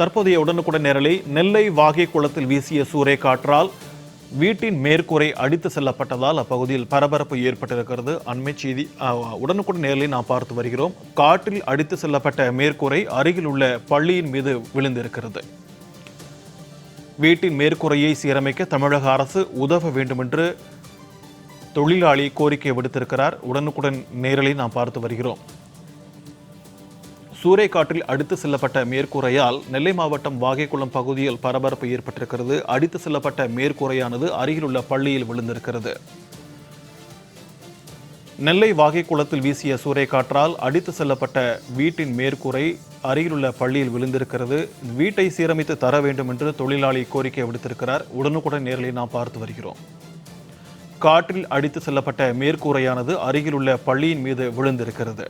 தற்போதைய உடனுக்குடன் நேரலை நெல்லை வாகை குளத்தில் வீசிய சூறை காற்றால் வீட்டின் மேற்கூரை அடித்து செல்லப்பட்டதால் அப்பகுதியில் பரபரப்பு ஏற்பட்டிருக்கிறது. அண்மை செய்தி உடனுக்குடன் நேரலை நாம் பார்த்து வருகிறோம். காற்றில் அடித்து செல்லப்பட்ட மேற்கூரை அருகில் உள்ள பள்ளியின் மீது விழுந்திருக்கிறது. வீட்டின் மேற்கூரையை சீரமைக்க தமிழக அரசு உதவ வேண்டுமென்று தொழிலாளி கோரிக்கை விடுத்திருக்கிறார். உடனுக்குடன் நேரலை நாம் பார்த்து வருகிறோம். சூறைக்காற்றில் அடித்து செல்லப்பட்ட மேற்கூரையால் நெல்லை மாவட்டம் வாகைக்குளம் பகுதியில் பரபரப்பு ஏற்பட்டிருக்கிறது. அடித்து செல்லப்பட்ட மேற்கூரையானது அருகிலுள்ள பள்ளியில் விழுந்திருக்கிறது. நெல்லை வாகைக்குளத்தில் வீசிய சூறைக்காற்றால் அடித்து செல்லப்பட்ட வீட்டின் மேற்கூரை அருகிலுள்ள பள்ளியில் விழுந்திருக்கிறது. வீட்டை சீரமைத்து தர வேண்டும் என்று தொழிலாளி கோரிக்கை விடுத்திருக்கிறார். உடனுக்குடன் நேரில் நாம் பார்த்து வருகிறோம். காற்றில் அடித்து செல்லப்பட்ட மேற்கூரையானது அருகிலுள்ள பள்ளியின் மீது விழுந்திருக்கிறது.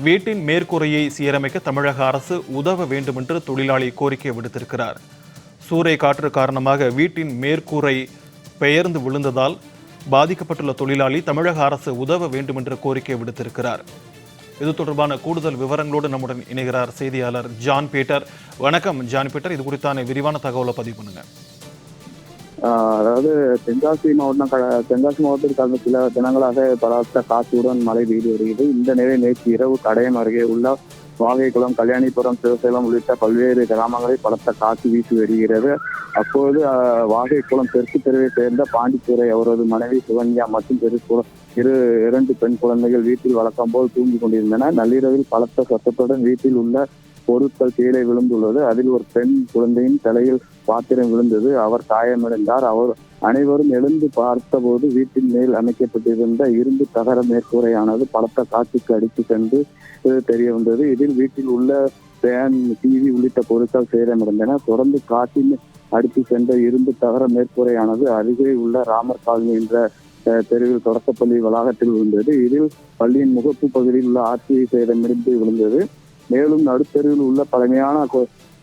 வீட்டின் மேற்கூரையை சீரமைக்க தமிழக அரசு உதவ வேண்டும் என்று தொழிலாளி கோரிக்கை விடுத்திருக்கிறார். சூறை காற்று காரணமாக வீட்டின் மேற்கூரை பெயர்ந்து விழுந்ததால் பாதிக்கப்பட்டுள்ள தொழிலாளி தமிழக அரசு உதவ வேண்டுமென்று கோரிக்கை விடுத்திருக்கிறார். இது தொடர்பான கூடுதல் விவரங்களோடு நம்முடன் இணைகிறார் செய்தியாளர் ஜான் பீட்டர். வணக்கம் ஜான் பீட்டர். இது குறித்தான விரிவான தகவலை பதிவு பண்ணுங்கள் அதாவது தென்காசி மாவட்டம் க- தென்காசி மாவட்டத்தில் கடந்த சில தினங்களாக பலத்த காற்றுடன் மழை பெய்து வருகிறது. இந்த நிலையில் நேற்று இரவு கடையம் அருகே உள்ள வாகைக்குளம் கல்யாணிபுரம் சிவசேலம் உள்ளிட்ட பல்வேறு கிராமங்களில் பலத்த காற்று வீசி வருகிறது. அப்போது வாகைக்குளம் தெற்கு தெருவை சேர்ந்த பாண்டித்துறை அவரது மனைவி சிவன்யா மற்றும் பெரு இரு இரண்டு பெண் குழந்தைகள் வீட்டில் வழக்கம் போல் தூங்கி கொண்டிருந்தன நள்ளிரவில் பலத்த சத்தத்துடன் வீட்டில் உள்ள பொருட்கள் கீழே விழுந்துள்ளது. அதில் ஒரு பெண் குழந்தையின் தலையில் பாத்திரம் விழுந்தது. அவர் காயமடைந்தார். அவர் அனைவரும் எழுந்து பார்த்தபோது வீட்டின் மேல் அமைக்கப்பட்டிருந்த இரும்பு தகர மேற்கூரையானது பலத்த காற்றுக்கு அடித்து சென்று தெரிய வந்தது. இதில் வீட்டில் உள்ள ஃபேன் டிவி உள்ளிட்ட பொருட்கள் சேதமடைந்தன. தொடர்ந்து காற்றின் அடித்து சென்ற இரும்பு தகர மேற்கூரையானது அருகே உள்ள ராமர் காலனி என்ற தெருவில் தொடக்கப்பள்ளி வளாகத்தில் விழுந்தது. இதில் பள்ளியின் முகப்பு பகுதியில் உள்ள ஆட்சியை சேதமிருந்து விழுந்தது. மேலும் நடுத்தருவில் உள்ள பழமையான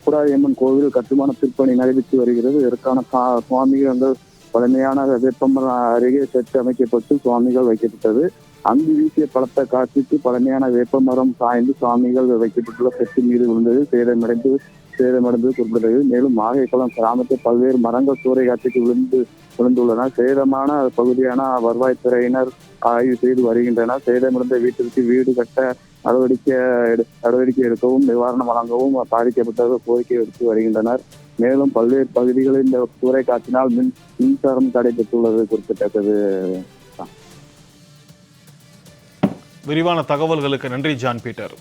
குடாயம்மன் கோவில் கட்டுமான திருப்பணி நடைபெற்று வருகிறது. இதற்கான சா- சுவாமிகள் பழமையான வெப்பமரம் அருகே செட்டு அமைக்கப்பட்டு சுவாமிகள் வைக்கப்பட்டது. அங்கு வீசிய பலத்த காட்சிக்கு பழமையான வேப்பமரம் சாய்ந்து சுவாமிகள் வைக்கப்பட்டுள்ள பெட்டி மீது விழுந்தது. சேதமடைந்து சேதமடைந்தது குறிப்பிட்டது மேலும் மாகைக்குளம் கிராமத்தில் பல்வேறு மரங்கள் சூறை காட்சிக்கு விழுந்து விழுந்துள்ளன. சேதமான பகுதியான வருவாய்த்துறையினர் ஆய்வு செய்து வருகின்றனர். சேதமடைந்த வீட்டிற்கு வீடு கட்ட நடவடிக்கை எடு- நடவடிக்கை எடுக்கவும் நிவாரணம் வழங்கவும் பாதிக்கப்பட்டவர்கள் கோரிக்கை எடுத்து வருகின்றனர். மேலும் பல்வேறு பகுதிகளில் இந்த சூறை காற்றினால் மின் மின்சாரம் தடைபெற்றுள்ளது குறிப்பிடத்தக்கது. விரிவான தகவல்களுக்கு நன்றி ஜான் பீட்டர்.